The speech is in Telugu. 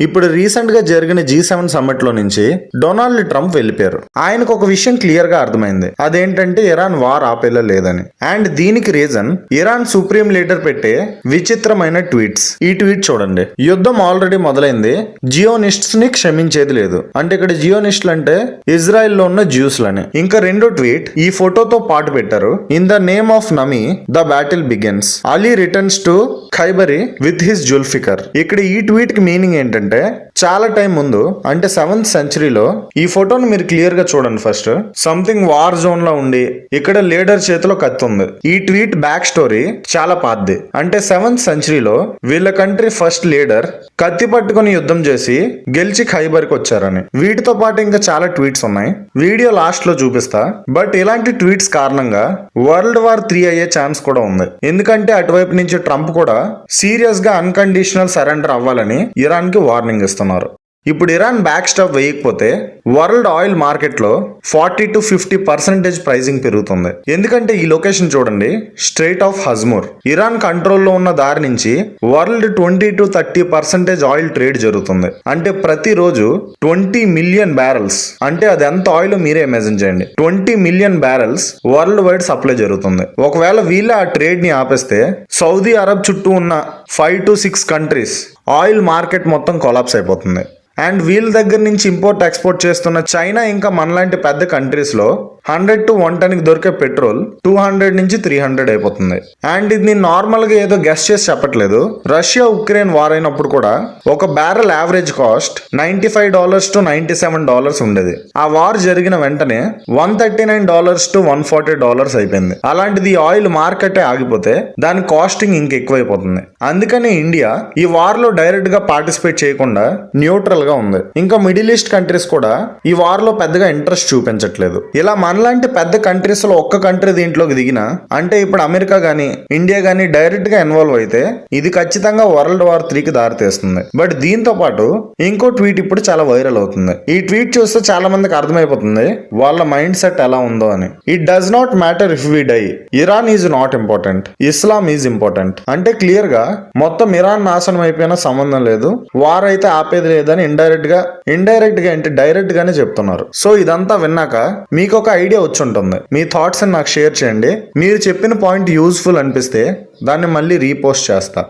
ఇప్పుడు రీసెంట్గా జరిగిన జీ సెవెన్ సమ్మిట్లో నుంచి డొనాల్డ్ ట్రంప్ వెళ్ళిపోయారు. ఆయనకు ఒక విషయం క్లియర్గా అర్థమైంది. అదేంటంటే ఇరాన్ వార్ ఆపేలా లేదని. అండ్ దీనికి రీజన్ ఇరాన్ సుప్రీం లీడర్ పెట్టే విచిత్రమైన ట్వీట్స్. ఈ ట్వీట్ చూడండి. యుద్ధం ఆల్రెడీ మొదలైంది. జియోనిస్ట్స్ని క్షమించేది లేదు. అంటే ఇక్కడ జియోనిస్ట్లు అంటే ఇజ్రాయెల్లో ఉన్న జ్యూస్లని. ఇంకా రెండో ట్వీట్ ఈ ఫోటోతో పాటు పెట్టారు. In the name of నమీ the battle begins. Ali returns to Khaibar with his Zulfiqar. ఇక్కడ ఈ ట్వీట్కి మీనింగ్ ఏంటంటే చాలా టైం ముందు అంటే సెవెంత్ సెంచరీలో ఈ ఫోటోను మీరు క్లియర్గా చూడండి ఫస్ట్. సంథింగ్ వార్ జోన్లో ఉండి ఇక్కడ లీడర్ చేతిలో కత్తి ఉంది. ఈ ట్వీట్ బ్యాక్ స్టోరీ చాలా పాతది. అంటే సెవెంత్ సెంచరీలో వీళ్ళ కంట్రీ ఫస్ట్ లీడర్ కత్తి పట్టుకొని యుద్ధం చేసి గెలిచి ఖైబర్కి వచ్చారని. వీటితో పాటు ఇంకా చాలా ట్వీట్స్ ఉన్నాయి. వీడియో లాస్ట్లో చూపిస్తా. బట్ ఇలాంటి ట్వీట్స్ కారణంగా వరల్డ్ వార్ త్రీ అయ్యే ఛాన్స్ కూడా ఉంది. ఎందుకంటే అటువైపు నుంచి ట్రంప్ కూడా సీరియస్గా అన్కండిషనల్ సరెండర్ అవ్వాలని ఇరాన్కి వార్నింగ్ ఇస్తున్నారు. ఇప్పుడు ఇరాన్ బ్యాక్ స్టాప్ వేయకపోతే వరల్డ్ ఆయిల్ మార్కెట్లో forty to fifty percentage pricing పెరుగుతుంది. ఎందుకంటే ఈ లొకేషన్ చూడండి స్ట్రైట్ ఆఫ్ హజ్మూర్. ఇరాన్ కంట్రోల్లో ఉన్న దారి నుంచి world twenty to thirty percentage oil trade జరుగుతుంది. అంటే ప్రతిరోజు ట్వంటీ మిలియన్ బ్యారల్స్ అంటే అది ఎంత ఆయిల్ మీరే ఇమాజిన్ చేయండి. Twenty million barrels world wide supply జరుగుతుంది. ఒకవేళ వీళ్ళే ఆ ట్రేడ్ని ఆపేస్తే సౌదీ అరబ్ చుట్టూ ఉన్న five to six countries oil market మొత్తం కొలాప్స్ అయిపోతుంది. అండ్ వీళ్ళ దగ్గర నుంచి ఇంపోర్ట్ ఎక్స్పోర్ట్ చేస్తున్న చైనా ఇంకా మనలాంటి పెద్ద కంట్రీస్లో హండ్రెడ్ టు వన్ టెన్ దొరికే పెట్రోల్ టూ హండ్రెడ్ నుంచి త్రీ హండ్రెడ్ అయిపోతుంది. అండ్ ఇది నేను నార్మల్గా ఏదో గెస్ట్ చేసి చెప్పట్లేదు. రష్యా ఉక్రెయిన్ వార్ అయినప్పుడు కూడా ఒక barrel average cost ninety five dollars to ninety seven dollars ఉండేది. ఆ వార్ జరిగిన వెంటనే one thirty nine dollars to one forty dollars అయిపోయింది. అలాంటిది ఆయిల్ మార్కెటే ఆగిపోతే దాని కాస్టింగ్ ఇంకెక్కువైపోతుంది అందుకని ఇండియా ఈ వార్లో డైరెక్ట్గా పార్టిసిపేట్ చేయకుండా న్యూట్రల్ గా ఉంది. ఇంకా మిడిల్ ఈస్ట్ కంట్రీస్ కూడా ఈ వార్లో పెద్దగా ఇంట్రెస్ట్ చూపించట్లేదు. ఇలా మనలాంటి పెద్ద కంట్రీస్లో ఒక్క కంట్రీ దీంట్లోకి దిగినా అంటే ఇప్పుడు అమెరికా గానీ ఇండియా గానీ డైరెక్ట్గా ఇన్వాల్వ్ అయితే ఇది ఖచ్చితంగా వరల్డ్ వార్ త్రీకి దారితీస్తుంది. బట్ దీంతో పాటు ఇంకో ట్వీట్ ఇప్పుడు చాలా వైరల్ అవుతుంది. ఈ ట్వీట్ చూస్తే చాలా మందికి అర్థమైపోతుంది వాళ్ళ మైండ్ సెట్ ఎలా ఉందో అని. It does not matter if we die Iran is not important Islam is important అంటే క్లియర్గా మొత్తం ఇరాన్ నాశనం అయిపోయినా సంబంధం లేదు. వార్ అయితే ఆపేది లేదని ఇండైరెక్ట్గా ఇండైరెక్ట్గా అంటే డైరెక్ట్ గానే చెప్తున్నారు. సో ఇదంతా విన్నాక మీకు ఒక ఐడియా వచ్చి ఉంటుంది మీ థాట్స్ నాకు షేర్ చేయండి. మీరు చెప్పిన పాయింట్ యూస్ఫుల్ అనిపిస్తే దాన్ని మళ్ళీ రీపోస్ట్ చేస్తా.